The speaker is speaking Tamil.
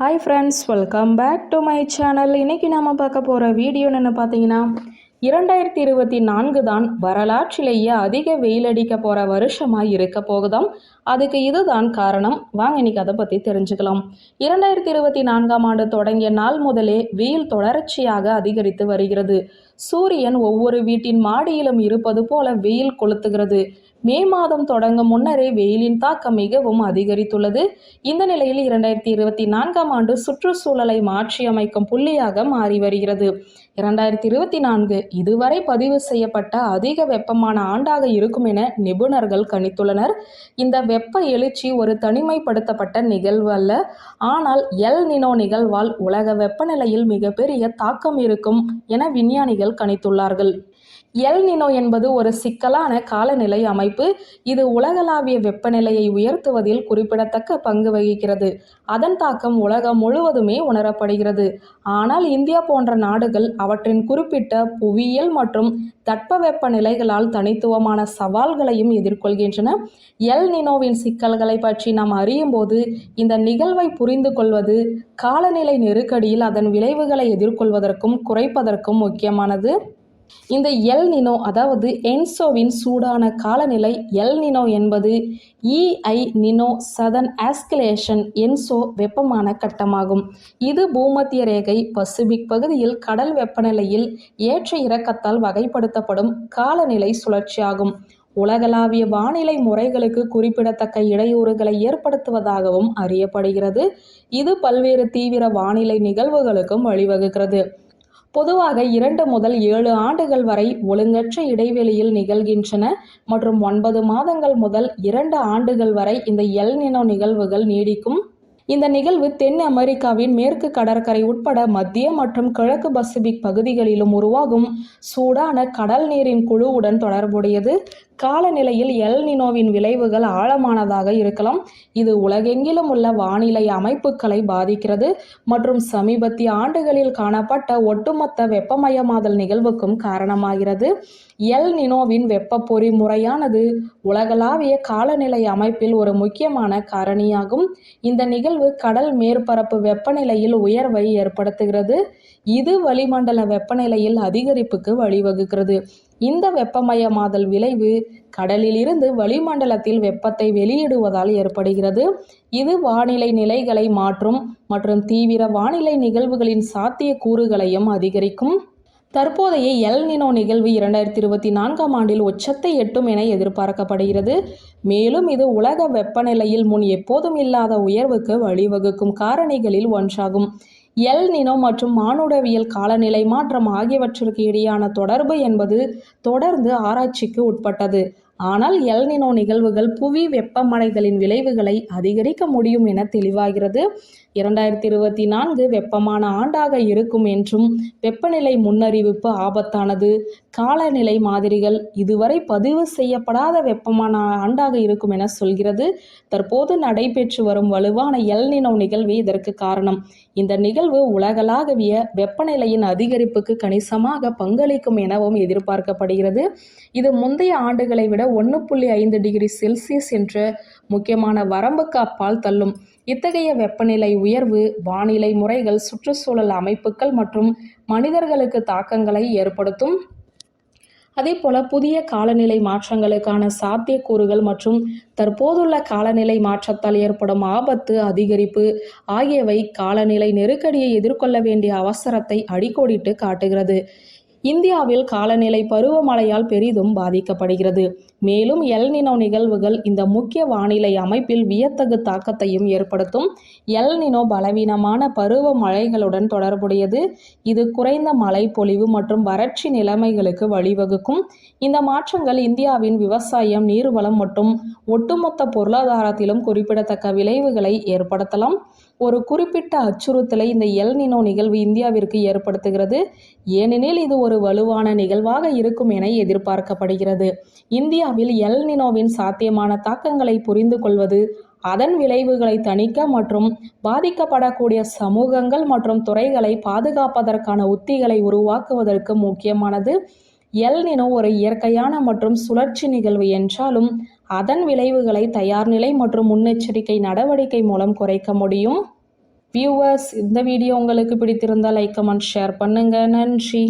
Hi friends welcome back to my channel இன்றைக்கி நாம் பார்க்க போகிற வீடியோ என்ன பார்த்தீங்கன்னா இரண்டாயிரத்தி இருபத்தி நான்கு தான் வரலாற்றிலேயே அதிக வெயில் அடிக்க போகிற வருஷமாக இருக்க போகுதாம். அதுக்கு இதுதான் காரணம். வாங்க இன்னைக்கு அதை பற்றி தெரிஞ்சுக்கலாம். இரண்டாயிரத்தி இருபத்தி நான்காம் ஆண்டு தொடங்கிய நாள் முதலே வெயில் தொடர்ச்சியாக அதிகரித்து வருகிறது. சூரியன் ஒவ்வொரு வீட்டின் மாடியிலும் இருப்பது போல வெயில் கொளுத்துகிறது. மே மாதம் தொடங்கும் முன்னரே வெயிலின் தாக்கம் மிகவும் அதிகரித்துள்ளது. இந்த நிலையில் இரண்டாயிரத்தி இருபத்தி நான்காம் ஆண்டு சுற்றுச்சூழலை மாற்றியமைக்கும் புள்ளியாக மாறி வருகிறது. இரண்டாயிரத்தி இருபத்தி நான்கு இதுவரை பதிவு செய்யப்பட்ட அதிக வெப்பமான ஆண்டாக இருக்கும் என நிபுணர்கள் கணித்துள்ளனர். இந்த வெப்ப எழுச்சி ஒரு தனிமைப்படுத்தப்பட்ட நிகழ்வு அல்ல. ஆனால் எல் நினோ நிகழ்வால் உலக வெப்பநிலையில் மிகப்பெரிய தாக்கம் இருக்கும் என விஞ்ஞானிகள் கணித்துள்ளார்கள். எல் நினோ என்பது ஒரு சிக்கலான காலநிலை அமைப்பு. இது உலகளாவிய வெப்பநிலையை உயர்த்துவதில் குறிப்பிடத்தக்க பங்கு வகிக்கிறது. அதன் தாக்கம் உலகம் முழுவதுமே உணரப்படுகிறது. ஆனால் இந்தியா போன்ற நாடுகள் அவற்றின் குறிப்பிட்ட புவியியல் மற்றும் தட்பவெப்ப நிலைகளால் தனித்துவமான சவால்களையும் எதிர்கொள்கின்றன. எல் நினோவின் சிக்கல்களை பற்றி நாம் அறியும் போது இந்த நிகழ்வை புரிந்து கொள்வது காலநிலை நெருக்கடியில் அதன் விளைவுகளை எதிர்கொள்வதற்கும் குறைப்பதற்கும் முக்கியமானது. இந்த எல் நினோ அதாவது என்சோவின் சூடான காலநிலை எல் நினோ என்பது El Nino southern oscillation ENSO வெப்பமான கட்டமாகும். இது பூமத்திய ரேகை பசிபிக் பகுதியில் கடல் வெப்பநிலையில் ஏற்ற இறக்கத்தால் வகைப்படுத்தப்படும் காலநிலை சுழற்சியாகும். உலகளாவிய வானிலை முறைகளுக்கு குறிப்பிடத்தக்க இடையூறுகளை ஏற்படுத்துவதாகவும் அறியப்படுகிறது. இது பல்வேறு தீவிர வானிலை நிகழ்வுகளுக்கும் வழிவகுக்கிறது. பொதுவாக இரண்டு முதல் ஏழு ஆண்டுகள் வரை ஒழுங்கற்ற இடைவெளியில் நிகழ்கின்றன மற்றும் ஒன்பது மாதங்கள் முதல் இரண்டு ஆண்டுகள் வரை இந்த எல் நினோ நிகழ்வுகள் நீடிக்கும். இந்த நிகழ்வு தென் அமெரிக்காவின் மேற்கு கடற்கரை உட்பட மத்திய மற்றும் கிழக்கு பசிபிக் பகுதிகளிலும் உருவாகும். சூடான கடல் நீரின் குழுவுடன் தொடர்புடையது. காலநிலையில் எல் நினோவின் விளைவுகள் ஆழமானதாக இருக்கலாம். இது உலகெங்கிலும் உள்ள வானிலை அமைப்புகளை பாதிக்கிறது. மற்றும் சமீபத்திய ஆண்டுகளில் காணப்பட்ட ஒட்டுமொத்த வெப்பமயமாதல் நிகழ்வுக்கும் காரணமாகிறது. எல் நினோவின் வெப்ப பொறிமுறையானது உலகளாவிய காலநிலை அமைப்பில் ஒரு முக்கியமான காரணியாகும். இந்த நிகழ்வு கடல் மேற்பரப்பு வெப்பநிலையில் உயர்வை ஏற்படுத்துகிறது. இது வளிமண்டல வெப்பநிலையில் அதிகரிப்புக்கு வழிவகுக்கிறது. இந்த வெப்பமயமாதல் விளைவு கடலிலிருந்து வளிமண்டலத்தில் வெப்பத்தை வெளியிடுவதால் ஏற்படுகிறது. இது வானிலை நிலைகளை மாற்றும் மற்றும் தீவிர வானிலை நிகழ்வுகளின் சாத்திய கூறுகளையும் அதிகரிக்கும். தற்போதைய எல் நினோ நிகழ்வு இரண்டாயிரத்தி இருபத்தி நான்காம் ஆண்டில் உச்சத்தை எட்டும் என எதிர்பார்க்கப்படுகிறது. மேலும் இது உலக வெப்பநிலையில் முன் எப்போதும் இல்லாத உயர்வுக்கு வழிவகுக்கும் காரணிகளில் ஒன்றாகும். எல் நினோ மற்றும் மானுடவியல் காலநிலை மாற்றம் ஆகியவற்றிற்கு இடையான தொடர்பு என்பது தொடர்ந்து ஆராய்ச்சிக்கு உட்பட்டது. ஆனால் எல்நினோ நிகழ்வுகள் புவி வெப்பமடைதலின் விளைவுகளை அதிகரிக்க முடியும் என தெளிவாகிறது. இரண்டாயிரத்தி இருபத்தி நான்கு வெப்பமான ஆண்டாக இருக்கும் என்றும் வெப்பநிலை முன்னறிவிப்பு ஆபத்தானது. காலநிலை மாதிரிகள் இதுவரை பதிவு செய்யப்படாத வெப்பமான ஆண்டாக இருக்கும் என சொல்கிறது. தற்போது நடைபெற்று வரும் வலுவான எல்நினோ நிகழ்வு இதற்கு காரணம். இந்த நிகழ்வு உலகளாவிய வெப்பநிலையின் அதிகரிப்புக்கு கணிசமாக பங்களிக்கும் எனவும் எதிர்பார்க்கப்படுகிறது. இது முந்தைய ஆண்டுகளை விட ஒன்று புள்ளி ஐந்து டிகிரி செல்சியஸ் என்ற முக்கியமான வரம்புக்கு அப்பால் தள்ளும். இத்தகைய வெப்பநிலை உயர்வு வானிலை முறைகள் சுற்றுச்சூழல் அமைப்புகள் மற்றும் மனிதர்களுக்கு தாக்கங்களை ஏற்படுத்தும். அதே போல புதிய காலநிலை மாற்றங்களுக்கான சாத்தியக்கூறுகள் மற்றும் தற்போதுள்ள காலநிலை மாற்றத்தால் ஏற்படும் ஆபத்து அதிகரிப்பு ஆகியவை காலநிலை நெருக்கடியை எதிர்கொள்ள வேண்டிய அவசரத்தை அடிக்கோடிட்டு காட்டுகிறது. இந்தியாவில் காலநிலை பருவமழையால் பெரிதும் பாதிக்கப்படுகிறது. மேலும் எல்நினோ நிகழ்வுகள் இந்த முக்கிய வானிலை அமைப்பில் வியத்தகு தாக்கத்தையும் ஏற்படுத்தும். எல்நினோ பலவீனமான பருவ மழைகளுடன் தொடர்புடையது. இது குறைந்த மழை பொழிவு மற்றும் வறட்சி நிலைமைகளுக்கு வழிவகுக்கும். இந்த மாற்றங்கள் இந்தியாவின் விவசாயம் நீர்வளம் மற்றும் ஒட்டுமொத்த பொருளாதாரத்திலும் குறிப்பிடத்தக்க விளைவுகளை ஏற்படுத்தலாம். ஒரு குறிப்பிட்ட அச்சுறுத்தலை இந்த எல்நினோ நிகழ்வு இந்தியாவிற்கு ஏற்படுத்துகிறது. ஏனெனில் இது ஒரு வலுவான நிகழ்வாக இருக்கும் என எதிர்பார்க்கப்படுகிறது. இந்தியாவில் எல்னினோவின் சாத்தியமான தாக்கங்களை புரிந்து கொள்வது அதன் விளைவுகளை தணிக்க மற்றும் பாதிக்கப்படக்கூடிய சமூகங்கள் மற்றும் துறைகளை பாதுகாப்பதற்கான உத்திகளை உருவாக்குவதற்கு முக்கியமானது எல் நினோ ஒரு இயற்கையான மற்றும் சுழற்சி நிகழ்வு என்றாலும் அதன் விளைவுகளை தயார்நிலை மற்றும் முன்னெச்சரிக்கை நடவடிக்கை மூலம் குறைக்க முடியும். வியூவர்ஸ் இந்த வீடியோ உங்களுக்கு பிடித்திருந்தால் லைக் கமெண்ட் ஷேர் பண்ணுங்கள் நன்றி.